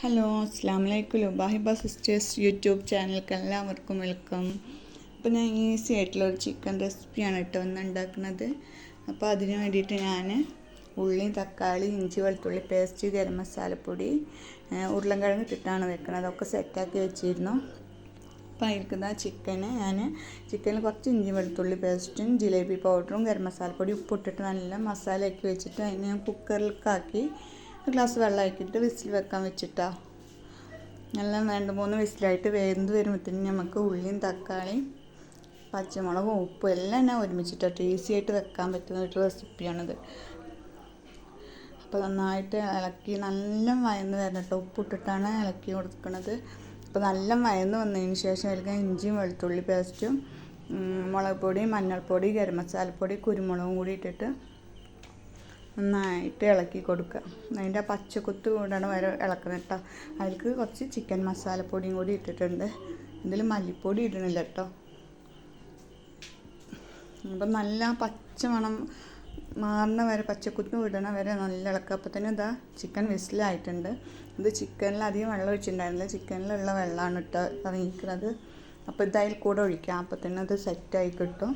Hello അസ്സാം വലൈക്കും ലുബാഹിബ sisters YouTube ചാനലിലേക്ക് എല്ലാവർക്കും വെൽക്കം. അപ്പോൾ ഞാൻ ഈസി ആയിട്ടുള്ള ഒരു ചിക്കൻ റെസിപ്പിയാണ് കേട്ടോ ഒന്ന് ഉണ്ടാക്കുന്നത്. അപ്പോൾ അതിന് വേണ്ടിയിട്ട് ഞാൻ ഉള്ളി തക്കാളി ഇഞ്ചി വെളുത്തുള്ളി പേസ്റ്റ് ഗരം മസാലപ്പൊടി ഉരുളൻകിഴങ്ങ് ഇട്ടിട്ടാണ് വെക്കുന്നത് അതൊക്കെ സെറ്റാക്കി വെച്ചിരുന്നു. അപ്പോൾ അതിൽക്കുന്ന ചിക്കന് ഞാൻ ചിക്കനിൽ കുറച്ച് ഇഞ്ചി വെളുത്തുള്ളി പേസ്റ്റും ജിലേബി പൗഡറും ഗരം മസാലപ്പൊടി ഉപ്പിട്ടിട്ട് നല്ല മസാലയൊക്കെ വെച്ചിട്ട് അതിനെ ഞാൻ കുക്കറിലേക്കാക്കി ഒരു ഗ്ലാസ് വെള്ളം ആക്കിയിട്ട് വിസിൽ വെക്കാൻ വെച്ചിട്ടാ. നല്ല രണ്ട് മൂന്ന് വിസിലായിട്ട് വേന്ത് വരുമ്പോഴത്തേനും നമുക്ക് ഉള്ളിയും തക്കാളിയും പച്ചമുളകും ഉപ്പും എല്ലാം ഞാൻ ഒരുമിച്ചിട്ട്. ടേസ്റ്റി ആയിട്ട് വെക്കാൻ പറ്റുന്ന ഒരു റെസിപ്പിയാണിത്. അപ്പോൾ നന്നായിട്ട് ഇളക്കി നല്ല വയന്ന് വരണട്ടോ ഉപ്പ് ഉപ്പിട്ടിട്ടാണ് ഇളക്കി കൊടുക്കുന്നത് അപ്പോൾ നല്ല വയന്ന് വന്നതിന് ശേഷം അതിലേക്ക് ഇഞ്ചിയും വെളുത്തുള്ളി പേസ്റ്റും മുളക് പൊടി മഞ്ഞൾപ്പൊടി ഗരം മസാലപ്പൊടി കുരുമുളകും കൂടി ഇട്ടിട്ട് നന്നായിട്ട് ഇളക്കി കൊടുക്കുക. അതിന്റെ പച്ചക്കുത്ത് കൊണ്ടാണ് വരെ ഇളക്കണം കേട്ടോ. അതിലേക്ക് കുറച്ച് ചിക്കൻ മസാലപ്പൊടിയും കൂടി ഇട്ടിട്ടുണ്ട്. ഇതിൽ മല്ലിപ്പൊടി ഇടണില്ല കേട്ടോ. അപ്പം നല്ല പച്ചമണം മാറുന്ന വരെ പച്ചക്കുത്ത് വിടണ വരെ നല്ല ഇളക്കുക. അപ്പോൾ തന്നെ ഇതാ ചിക്കൻ വിസിലായിട്ടുണ്ട്. ഇത് ചിക്കനിൽ അധികം വെള്ളം ഒഴിച്ചിട്ടുണ്ടായിരുന്നില്ല. ചിക്കനിലുള്ള വെള്ളമാണ് ഇട്ട് ഇറങ്ങിക്കുന്നത് അപ്പോൾ ഇതായാലും കൂടെ ഒഴിക്കാം. അപ്പോൾ തന്നെ അത് സെറ്റായി കിട്ടും.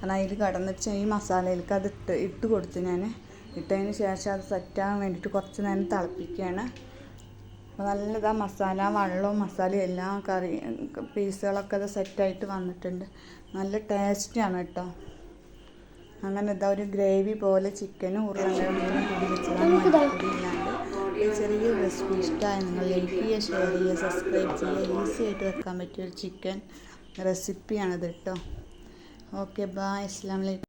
കാരണം അതിൽ കിടന്നിട്ട് ഈ മസാലയിലേക്ക് അത് ഇട്ട് ഇട്ട് കൊടുത്ത് ഞാൻ ഇട്ടതിന് ശേഷം അത് സെറ്റാകാൻ വേണ്ടിയിട്ട് കുറച്ച് നേരം തിളപ്പിക്കുകയാണ്. അപ്പോൾ നല്ലതാ മസാല വെള്ളവും മസാലയും എല്ലാം കറി പീസുകളൊക്കെ അത് സെറ്റായിട്ട് വന്നിട്ടുണ്ട്. നല്ല ടേസ്റ്റിയാണ് കേട്ടോ. അങ്ങനെ ഇതാ ഒരു ഗ്രേവി പോലെ ചിക്കനും ഉരുളക്കിഴങ്ങും കൂടി വെച്ചതാണ്. മല്ലിപ്പൊടി ഇല്ലാണ്ട് ഈ ചെറിയ റെസിപ്പി ഇഷ്ടമായി നിങ്ങൾ ലൈക്ക് ചെയ്യുക ഷെയർ ചെയ്യുക. സബ്സ്ക്രൈബ് ചെയ്യുക. ഈസി ആയിട്ട് വെക്കാൻ പറ്റിയ ഒരു ചിക്കൻ റെസിപ്പിയാണിത് കേട്ടോ. ഓക്കെ ബായ് അസ്സാം വലൈക്കും